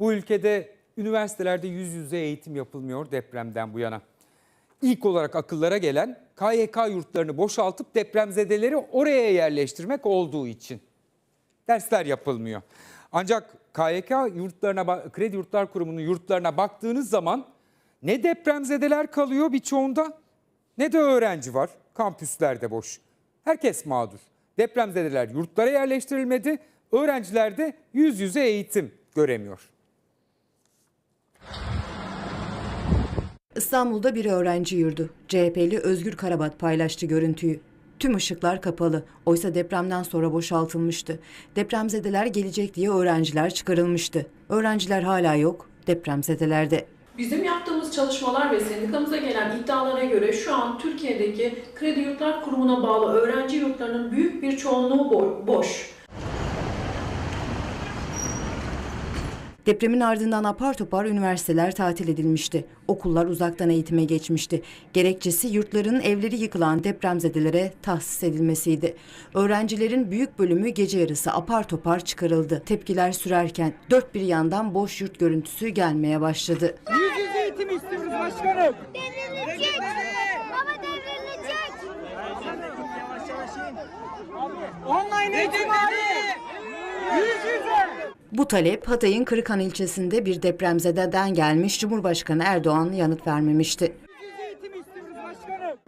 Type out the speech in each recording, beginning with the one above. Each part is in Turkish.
Bu ülkede üniversitelerde yüz yüze eğitim yapılmıyor depremden bu yana. İlk olarak akıllara gelen KYK yurtlarını boşaltıp depremzedeleri oraya yerleştirmek olduğu için dersler yapılmıyor. Ancak KYK yurtlarına, Kredi Yurtlar Kurumu'nun yurtlarına baktığınız zaman ne depremzedeler kalıyor birçoğunda ne de öğrenci var. Kampüsler de boş. Herkes mağdur. Depremzedeler yurtlara yerleştirilmedi. Öğrenciler de yüz yüze eğitim göremiyor. İstanbul'da bir öğrenci yurdu. CHP'li Özgür Karabat paylaştı görüntüyü. Tüm ışıklar kapalı. Oysa depremden sonra boşaltılmıştı. Depremzedeler gelecek diye öğrenciler çıkarılmıştı. Öğrenciler hala yok. Depremzedelerde. Bizim yaptığımız çalışmalar ve sendikamıza gelen iddialara göre şu an Türkiye'deki Kredi Yurtlar Kurumu'na bağlı öğrenci yurtlarının büyük bir çoğunluğu bo- boş. Depremin ardından apar topar üniversiteler tatil edilmişti. Okullar uzaktan eğitime geçmişti. Gerekçesi yurtların evleri yıkılan depremzedelere tahsis edilmesiydi. Öğrencilerin büyük bölümü gece yarısı apar topar çıkarıldı. Tepkiler sürerken dört bir yandan boş yurt görüntüsü gelmeye başladı. Yüz yüze eğitim istiyoruz başkanım. Devrilecek. Baba devrilecek. Online eğitim abi. Yüz yüze. Bu talep Hatay'ın Kırıkhan ilçesinde bir depremzededen gelmiş Cumhurbaşkanı Erdoğan yanıt vermemişti.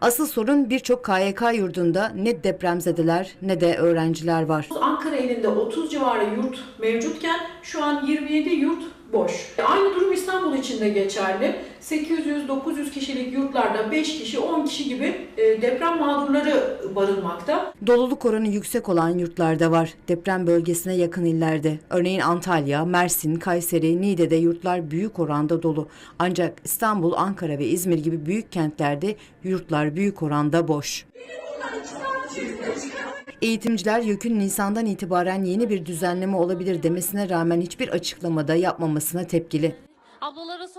Asıl sorun birçok KYK yurdunda ne depremzedeler ne de öğrenciler var. Ankara ilinde 30 civarı yurt mevcutken şu an 27 yurt boş. Aynı durum İstanbul için de geçerli. 800-900 kişilik yurtlarda 5 kişi, 10 kişi gibi e, deprem mağdurları barınmakta. Doluluk oranı yüksek olan yurtlarda var. Deprem bölgesine yakın illerde. Örneğin Antalya, Mersin, Kayseri, Niğde'de yurtlar büyük oranda dolu. Ancak İstanbul, Ankara ve İzmir gibi büyük kentlerde yurtlar büyük oranda boş. Eğitimciler YÖK'ün Nisan'dan itibaren yeni bir düzenleme olabilir demesine rağmen hiçbir açıklamada yapmamasına tepkili. Ablalara.